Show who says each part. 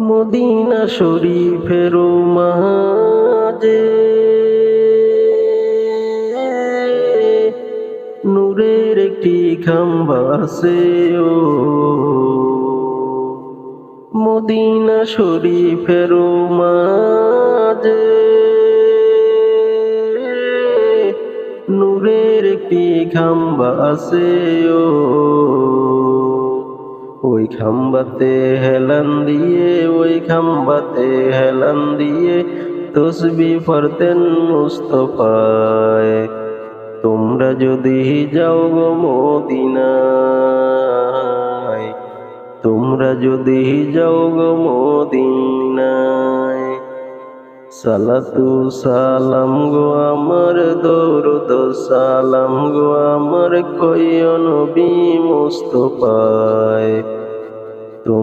Speaker 1: Medina শরীফের মাঝে। নূরের একটি খাম্বা আছে, ও। মদিনা শরীফের মাঝে। নূরের একটি খাম্বা আছে, ও। ওই খাম্বাতে হেলান দিয়ে, ওই খাম্বাতে হেলান দিয়ে তসবি পড়তেন মুস্তফায়। তোমরা যদি যাও গো মদিনায়, তোমরা যদি যাও গো মদিনায়। সালাতু সালাম গো আমার, দরুদ সালাম গো আমার কইয় নবী মুস্তফায়।